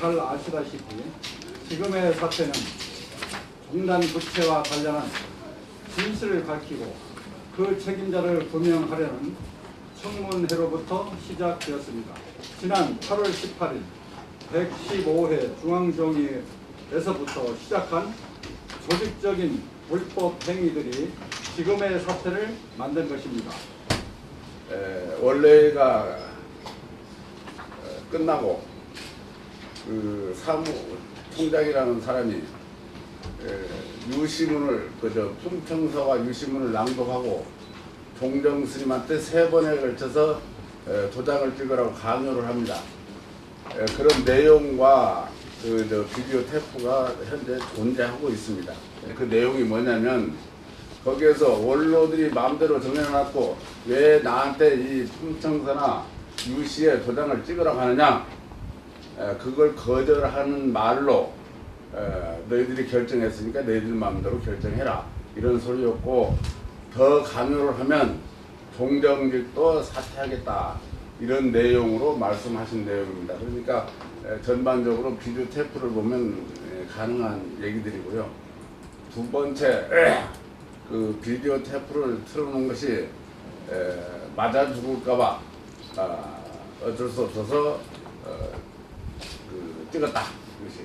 잘 아시다시피 지금의 사태는 종단 부채와 관련한 진실을 밝히고 그 책임자를 규명하려는 청문회로부터 시작되었습니다. 지난 8월 18일 115회 중앙정의에서부터 시작한 조직적인 불법 행위들이 지금의 사태를 만든 것입니다. 에, 원래가 어, 끝나고 그 사무총장이라는 사람이 에, 유시문을 그저 품청서와 유시문을 낭독하고 종정 스님한테 세 번에 걸쳐서 에, 도장을 찍으라고 강요를 합니다. 에, 그런 내용과 그저 비디오 테이프가 현재 존재하고 있습니다. 에, 그 내용이 뭐냐면 거기에서 원로들이 마음대로 정해놨고 왜 나한테 이 품청서나 유시에 도장을 찍으라고 하느냐 에, 그걸 거절하는 말로 에, 너희들이 결정했으니까 너희들 마음대로 결정해라 이런 소리였고 더 강요를 하면 종정직도 사퇴하겠다 이런 내용으로 말씀하신 내용입니다. 그러니까 에, 전반적으로 비디오 테이프를 보면 에, 가능한 얘기들이고요. 두 번째 그 비디오 테이프를 틀어놓은 것이 에, 맞아 죽을까봐 아, 어쩔 수 없어서 찍었다. 이것이.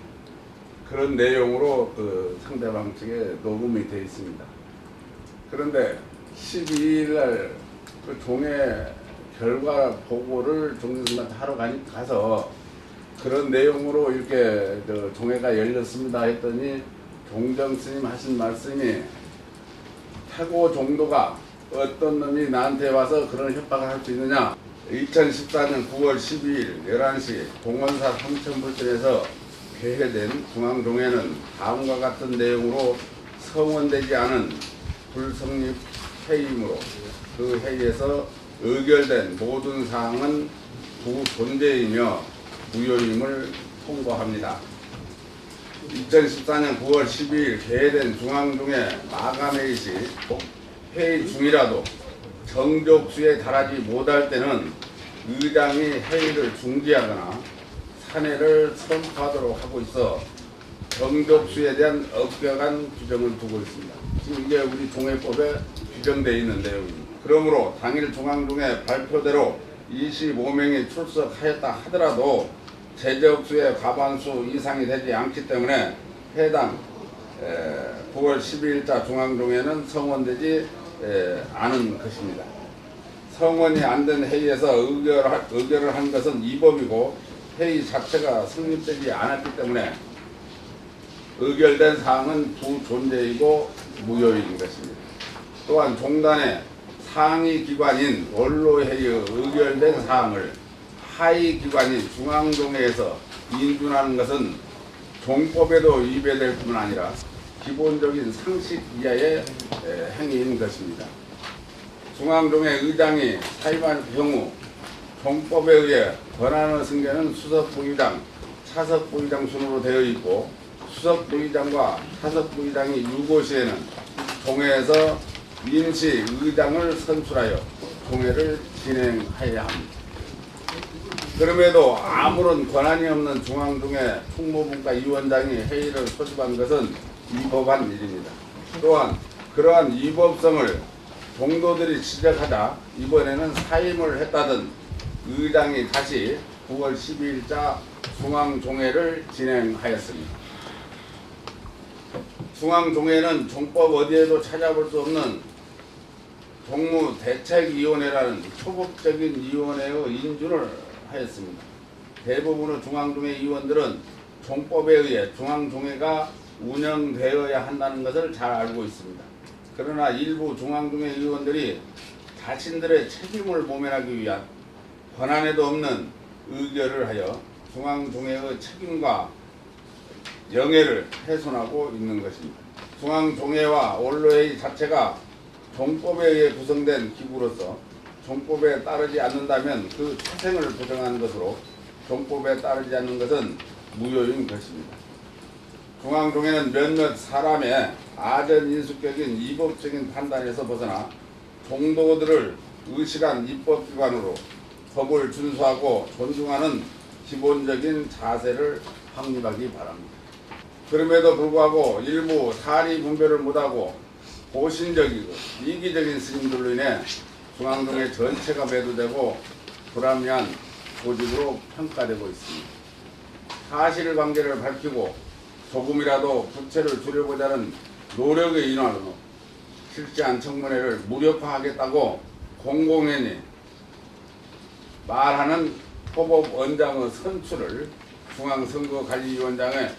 그런 내용으로 그 상대방 측에 녹음이 되어 있습니다. 그런데 12일 날그 종의 결과 보고를 종교스님한테 하러 가니 가서 그런 내용으로 이렇게 저 종회가 열렸습니다 했더니 종정 스님 하신 말씀이 태고 정도가 어떤 놈이 나한테 와서 그런 협박을 할 수 있느냐 2014년 9월 12일 11시 동원사 삼천불전에서 개회된 중앙종회는 다음과 같은 내용으로 성원되지 않은 불성립 회의이므로 그 회의에서 의결된 모든 사항은 부존재이며 무효임을 통보합니다. 2014년 9월 12일 개회된 중앙중회 마감회의 시 회의 중이라도 정족수에 달하지 못할 때는 의장이 회의를 중지하거나 사내를 선포하도록 하고 있어 정족수에 대한 엄격한 규정을 두고 있습니다. 지금 이게 우리 종회법에 규정되어 있는 내용입니다. 그러므로 당일 중앙중회 발표대로 25명이 출석하였다 하더라도 제적수의 과반수 이상이 되지 않기 때문에 해당 에, 9월 12일자 중앙종회는 성원되지 에, 않은 것입니다. 성원이 안 된 회의에서 의결, 의결을 한 것은 위법이고 회의 자체가 성립되지 않았기 때문에 의결된 사항은 부존재이고 무효인 것입니다. 또한 종단의 상위 기관인 원로회의의 의결된 사항을 하위 기관인 중앙종회에서 인준하는 것은 종법에도 위배될 뿐만 아니라 기본적인 상식 이하의 에, 행위인 것입니다. 중앙종회 의장이 사임할 경우 종법에 의해 권한의 승계는 수석 부의장, 차석 부의장 순으로 되어 있고 수석 부의장과 차석 부의장이 유고 시에는 종회에서 임시 의장을 선출하여 종회를 진행해야 합니다. 그럼에도 아무런 권한이 없는 중앙중회 총무분과 위원장이 회의를 소집한 것은 위법한 일입니다. 또한 그러한 위법성을 동도들이 지적하자 이번에는 사임을 했다던 의장이 다시 9월 12일자 중앙종회를 진행하였습니다. 중앙종회는 종법 어디에도 찾아볼 수 없는 종무대책위원회라는 초법적인 위원회의 인준을 하였습니다. 대부분의 중앙종회 위원들은 종법에 의해 중앙종회가 운영되어야 한다는 것을 잘 알고 있습니다. 그러나 일부 중앙종회 위원들이 자신들의 책임을 모면하기 위한 권한에도 없는 의결을 하여 중앙종회의 책임과 영예를 훼손하고 있는 것입니다. 중앙종회와 원로회의 자체가 종법에 의해 구성된 기구로서 종법에 따르지 않는다면 그 태생을 부정하는 것으로 종법에 따르지 않는 것은 무효인 것입니다. 중앙종회는 몇몇 사람의 아전 인수격인 이법적인 판단에서 벗어나 종도들을 의식한 입법기관으로 법을 준수하고 존중하는 기본적인 자세를 확립하기 바랍니다. 그럼에도 불구하고 일부 사리 분별을 못하고 보신적이고 이기적인 스님들로 인해 중앙동의 전체가 매도되고 불합리한 조직으로 평가되고 있습니다. 사실관계를 밝히고 조금이라도 부채를 줄여보자는 노력의 인화로 실시한 청문회를 무력화하겠다고 공공연히 말하는 호법원장의 선출을 중앙선거관리위원장의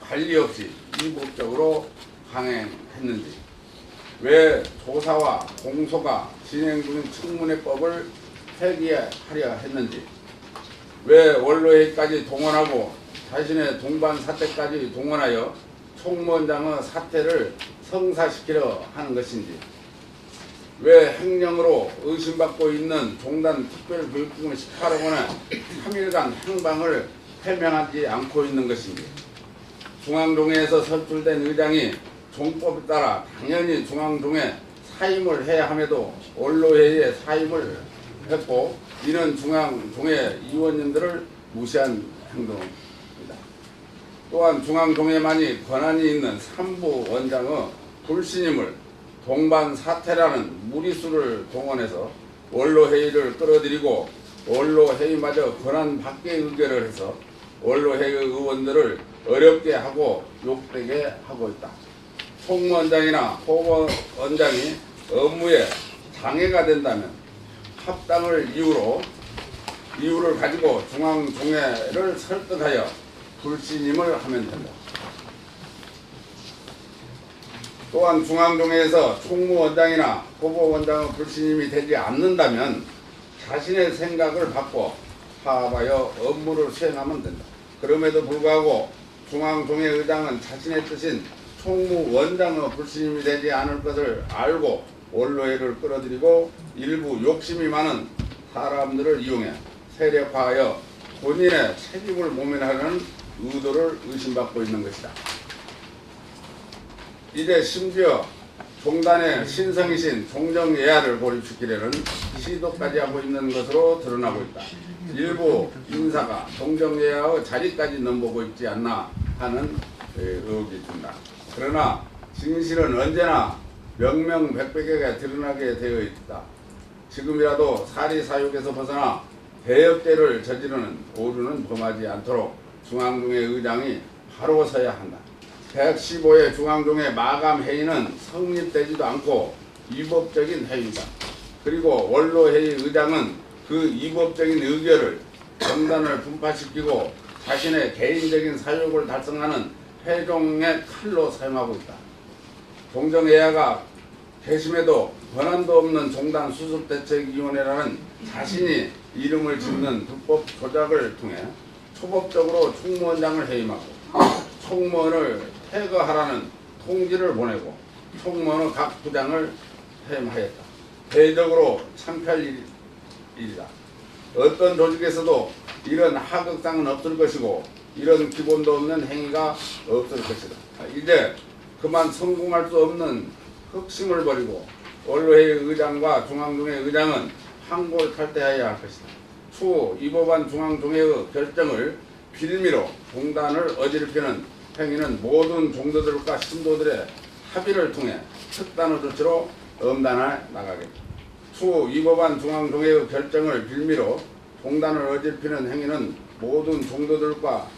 관리 없이 이국적으로 강행했는지 왜 조사와 공소가 진행 중인 청문회법을 폐기하려 했는지 왜 원로회의까지 동원하고 자신의 동반 사태까지 동원하여 총무원장의 사태를 성사시키려 하는 것인지 왜 행령으로 의심받고 있는 종단 특별교육부의 18억 원의 3일간 행방을 해명하지 않고 있는 것인지 중앙동에서 선출된 의장이 종법에 따라 당연히 중앙동에 사임을 해야 함에도 원로회의에 사임을 했고 이는 중앙동의 의원님들을 무시한 행동입니다. 또한 중앙동에만이 권한이 있는 삼부 원장의 불신임을 동반 사태라는 무리수를 동원해서 원로회의를 끌어들이고 원로회의마저 권한 밖의 의결을 해서 원로회의 의원들을 어렵게 하고 욕되게 하고 있다. 총무원장이나 호원장이 업무에 장애가 된다면 합당을 이유로 이유를 가지고 중앙종회를 설득하여 불신임을 하면 된다. 또한 중앙종회에서 총무원장이나 후보원장의 불신임이 되지 않는다면 자신의 생각을 바꿔 파업하여 업무를 수행하면 된다. 그럼에도 불구하고 중앙종회 의장은 자신의 뜻인 총무원장의 불신임이 되지 않을 것을 알고 원로회를 끌어들이고 일부 욕심이 많은 사람들을 이용해 세력화하여 본인의 책임을 모면하려는 의도를 의심받고 있는 것이다. 이제 심지어 종단의 신성이신 종정예하를 고립시키려는 시도까지 하고 있는 것으로 드러나고 있다. 일부 인사가 종정예하의 자리까지 넘보고 있지 않나 하는 에, 의혹이 든다. 그러나 진실은 언제나 명명백백하게 드러나게 되어 있다. 지금이라도 사리사욕에서 벗어나 대역죄를 저지르는 오류는 범하지 않도록 중앙동의 의장이 바로 서야 한다. 115회 중앙동의 마감 회의는 성립되지도 않고 위법적인 회의다. 그리고 원로 회의 의장은 그 위법적인 의결을 정단을 분파시키고 자신의 개인적인 사욕을 달성하는 회종의 칼로 사용하고 있다. 종정예하가 개심에도 권한도 없는 종단 수습대책위원회라는 자신이 이름을 짓는 불법 조작을 통해 초법적으로 총무원장을 해임하고 총무원을 퇴거하라는 통지를 보내고 총무원의 각 부장을 해임하였다. 대적으로 창피할 일- 일이다. 어떤 조직에서도 이런 하극상은 없을 것이고 이런 기본도 없는 행위가 없을 것이다. 이제 그만 성공할 수 없는 흑심을 버리고 원로회의 의장과 중앙동의 의장은 항골 탈퇴해야 할 것이다. 추후 이 법안 중앙동회의 결정을 빌미로 종단을 어지럽히는 행위는 모든 종도들과 신도들의 합의를 통해 특단의 조치로 엄단해 나가겠다. 추후 이 법안 중앙동회의 결정을 빌미로 종단을 어지럽히는 행위는 모든 종도들과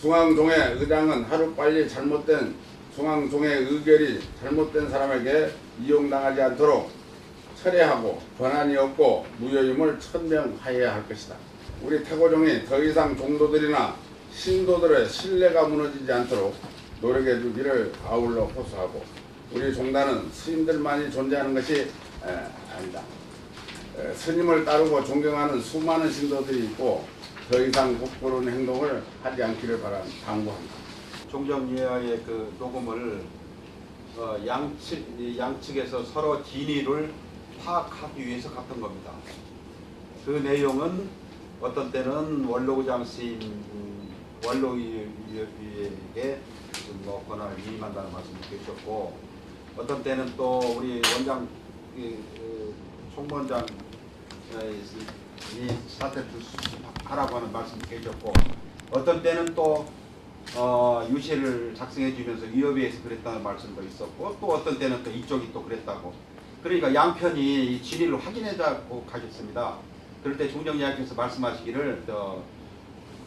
중앙동회 의장은 하루빨리 잘못된 중앙동회 의결이 잘못된 사람에게 이용당하지 않도록 철회하고 권한이 없고 무효임을 천명하여야 할 것이다. 우리 태고종이 더 이상 종도들이나 신도들의 신뢰가 무너지지 않도록 노력해 주기를 아울러 호소하고 우리 종단은 스님들만이 존재하는 것이 에, 아니다. 에, 스님을 따르고 존경하는 수많은 신도들이 있고 더 이상 국부른 행동을 하지 않기를 바라 당부합니다. 종정예하의 그 녹음을 어, 양측 이 양측에서 서로 진위를 파악하기 위해서 갔던 겁니다. 그 내용은 어떤 때는 원로구장 스님 음, 원로위에게 뭐 권한을 위임한다는 말씀을 계셨고 어떤 때는 또 우리 원장 이, 그 총무원장 어, 이- 이 사태를 수습하라고 하는 말씀이 계셨고 어떤 때는 또 어, 유시를 작성해 주면서 위협에서 그랬다는 말씀도 있었고 또 어떤 때는 또 이쪽이 또 그랬다고 그러니까 양편이 이 진위를 확인해자고 가겠습니다. 그럴 때 종정이야께서 말씀하시기를 어,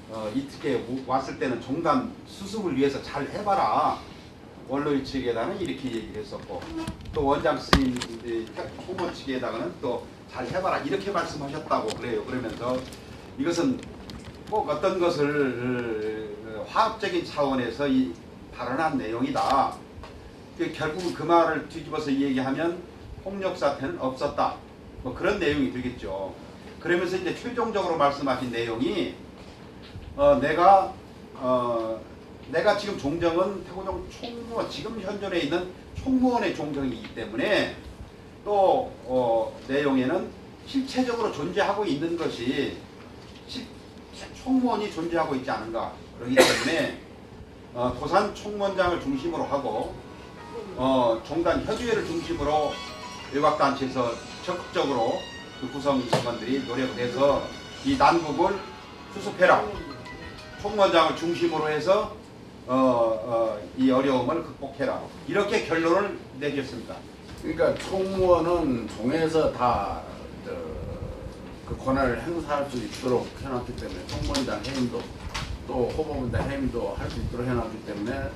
어, 이특에 왔을 때는 종단 수습을 위해서 잘 해봐라. 원로의 측에다는 이렇게 얘기를 했었고 또 원장 스님 홍원 측에다가는 또 잘 해봐라 이렇게 말씀하셨다고 그래요. 그러면서 이것은 꼭 어떤 것을 어, 화학적인 차원에서 이 발언한 내용이다. 그 결국 그 말을 뒤집어서 얘기하면 폭력 사태는 없었다. 뭐 그런 내용이 되겠죠. 그러면서 이제 최종적으로 말씀하신 내용이 어, 내가 어, 내가 지금 종정은 태고종 총무원 지금 현존에 있는 총무원의 종정이기 때문에 또 어, 내용에는 실체적으로 존재하고 있는 것이 실, 총무원이 존재하고 있지 않은가 그렇기 때문에 어, 도산 총무원장을 중심으로 하고 어, 종단 협의회를 중심으로 외곽단체에서 적극적으로 그 구성 인원들이 노력을 해서 이 난국을 수습해라. 총무원장을 중심으로 해서 어, 어, 이 어려움을 극복해라. 이렇게 결론을 내렸습니다. 그러니까 총무원은 종에서 다 그 권한을 행사할 수 있도록 해놨기 때문에 총무원장 해임도 또 호법원장 해임도 할 수 있도록 해놨기 때문에 에,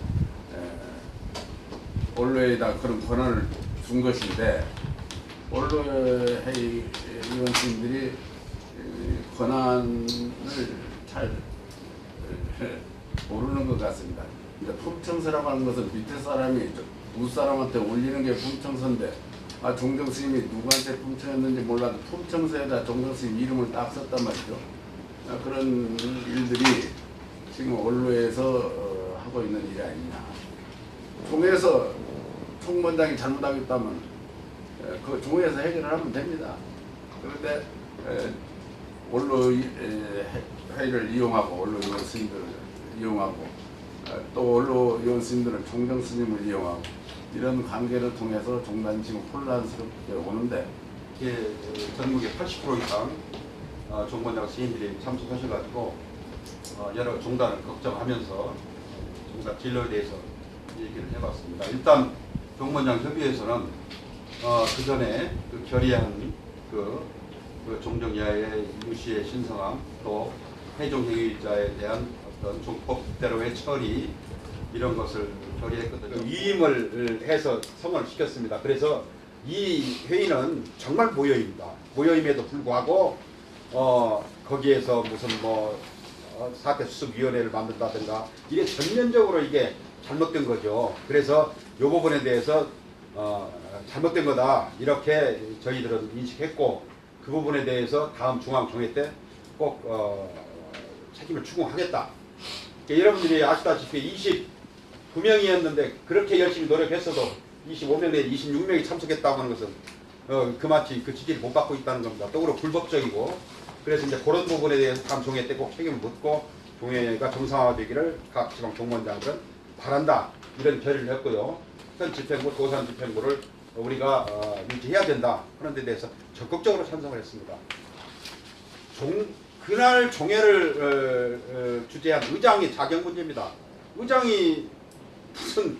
원로에다 그런 권한을 준 것인데 원로회의 위원님들이 이 권한을 잘 에, 모르는 것 같습니다. 이제 품청서라고 하는 것은 밑에 사람이 윗사람한테 올리는 게 품청서인데 아 종정 스님이 누구한테 품청했는지 몰라도 품청서에다 종정 스님 이름을 딱 썼단 말이죠. 아, 그런 일들이 지금 원로에서 어, 하고 있는 일이 아니냐. 종에서 총무원장이 잘못하겠다면 에, 그 종에서 해결을 하면 됩니다. 그런데 에, 원로 회의를 이용하고 원로 의원 스님들을 이용하고 어, 또 원로 의원 스님들은 종정 스님을 이용하고 이런 관계를 통해서 종단이 지금 혼란스럽게 오는데 어, 전국의 80% 이상 어, 종무원장 스님들이 참석하셔가지고 어, 여러 종단을 걱정하면서 종단 진로에 대해서 얘기를 해봤습니다. 일단 종무원장 협의회에서는 어, 그 전에 그 결의한 그, 그 종정 야의 유시의 신성함 또 해종 행위자에 대한 어떤 종법대로의 처리 이런 것을 결의했거든요. 위임을 해서 성원을 시켰습니다. 그래서 이 회의는 정말 모여입니다. 모여임에도 불구하고 어, 거기에서 무슨 뭐 어, 사태 수습 위원회를 만든다든가 이게 전면적으로 이게 잘못된 거죠. 그래서 이 부분에 대해서 어, 잘못된 거다 이렇게 저희들은 인식했고 그 부분에 대해서 다음 중앙총회 때꼭 어, 책임을 추궁하겠다. 그러니까 여러분들이 아시다시피 29명이었는데 그렇게 열심히 노력했어도 25명 내지 26명이 참석했다고 하는 것은 어, 그마치 그 지지를 못 받고 있다는 겁니다. 또 그렇고 불법적이고 그래서 이제 그런 부분에 대해서 다음 종회 때 꼭 책임을 묻고 종회가 정상화되기를 각 지방 종무원장들은 바란다 이런 결의를 했고요. 현 집행부, 도산 집행부를 우리가 어, 유지해야 된다 하는 데 대해서 적극적으로 찬성을 했습니다. 종, 그날 종회를 어, 어, 주재한 의장의 자격 문제입니다. 의장이 무슨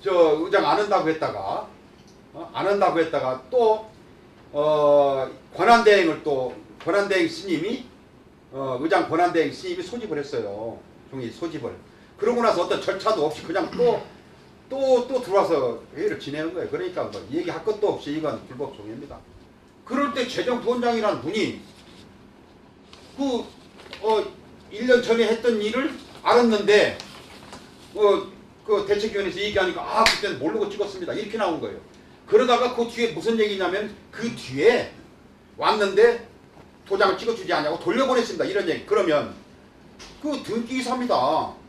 저 의장 안 한다고 했다가 어? 안 한다고 했다가 또 어, 권한대행을 또 권한대행 스님이 어, 의장 권한대행 스님이 소집을 했어요. 종이 소집을. 그러고 나서 어떤 절차도 없이 그냥 또 또 또 들어와서 회의를 진행한 거예요. 그러니까 뭐 얘기할 것도 없이 이건 불법 종회입니다. 그럴 때 재정부원장이라는 분이 그, 어, 1년 전에 했던 일을 알았는데, 어, 그 대책위원회에서 얘기하니까, 아, 그때는 모르고 찍었습니다. 이렇게 나온 거예요. 그러다가 그 뒤에 무슨 얘기냐면, 그 뒤에 왔는데, 도장을 찍어주지 않냐고 돌려보냈습니다. 이런 얘기. 그러면, 그 등기이사입니다.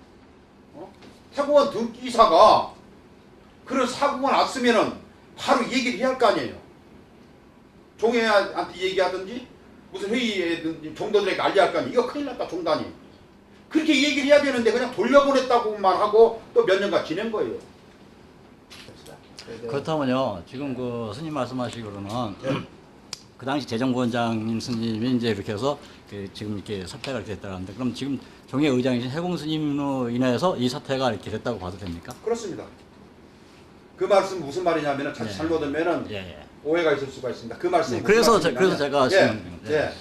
어? 태고원 등기이사가, 그런 사고가 났으면은, 바로 얘기를 해야 할 거 아니에요. 종회한테 얘기하든지, 무슨 회의에 종도들에게 알려야 할 거 아니에요. 이거 큰일 났다 종단이. 그렇게 얘기를 해야 되는데 그냥 돌려보냈다고만 하고 또 몇 년간 지낸 거예요. 그렇다면요, 지금 그 스님 말씀하시기로는 그 당시 재정부원장님 스님이 이제 이렇게 해서 그 지금 이렇게 사태가 됐다는데 그럼 지금 종회 의장이신 해공 스님으로 인해서 이 사태가 이렇게 됐다고 봐도 됩니까? 그렇습니다. 그 말씀 무슨 말이냐면은 자칫 네. 잘못하면은 예, 예. 오해가 있을 수가 있습니다. 그 말씀 네, 그래서 제- 그래서 제가 예, 지금- 네. 예.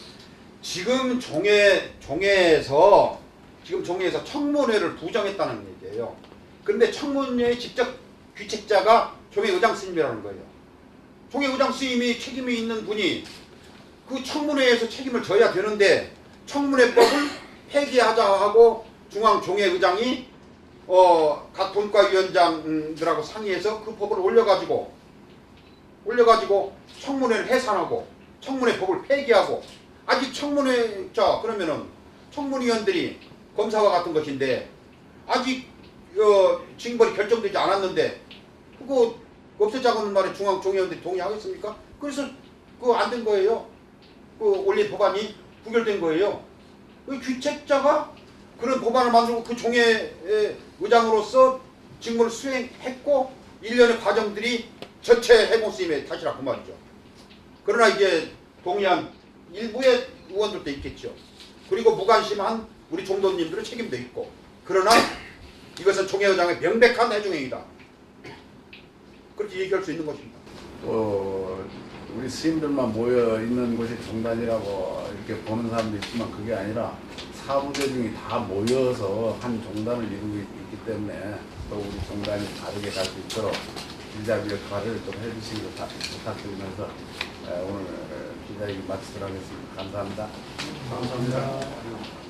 지금 종회 종회에서 지금 종회에서 청문회를 부정했다는 얘기예요. 그런데 청문회의 직접 귀책자가 종회 의장 스님이라는 거예요. 종회 의장 스님이 책임이 있는 분이 그 청문회에서 책임을 져야 되는데 청문회법을 폐기하자 하고 중앙 종회 의장이 어, 각 본과위원장들하고 상의해서 그 법을 올려가지고 올려가지고 청문회를 해산하고 청문회 법을 폐기하고 아직 청문회 자 그러면은 청문위원들이 검사와 같은 것인데 아직 어, 징벌이 결정되지 않았는데 그거 없애자고는 말에 중앙 종회원들이 동의하겠습니까? 그래서 그거 안 된 거예요. 그 올린 법안이 부결된 거예요. 그 귀책자가 그런 법안을 만들고 그 종회 의장으로서 직무를 수행했고 일련의 과정들이 전체 해공 스님의 탓이라 그 말이죠. 그러나 이제 동의한 일부의 의원들도 있겠죠. 그리고 무관심한 우리 종도님들은 책임도 있고 그러나 이것은 종회의장의 명백한 해종행위다. 그렇게 얘기할 수 있는 것입니다. 또 우리 스님들만 모여 있는 곳이 종단이라고 이렇게 보는 사람도 있지만 그게 아니라 사부대중이 다 모여서 한 종단을 이루고 있- 있기 때문에 또 우리 종단이 다르게 갈 수 있도록 기자비 역할을 좀 해주시기 부탁- 부탁드리면서 에, 오늘 기자회견 마치도록 하겠습니다. 감사합니다. 감사합니다.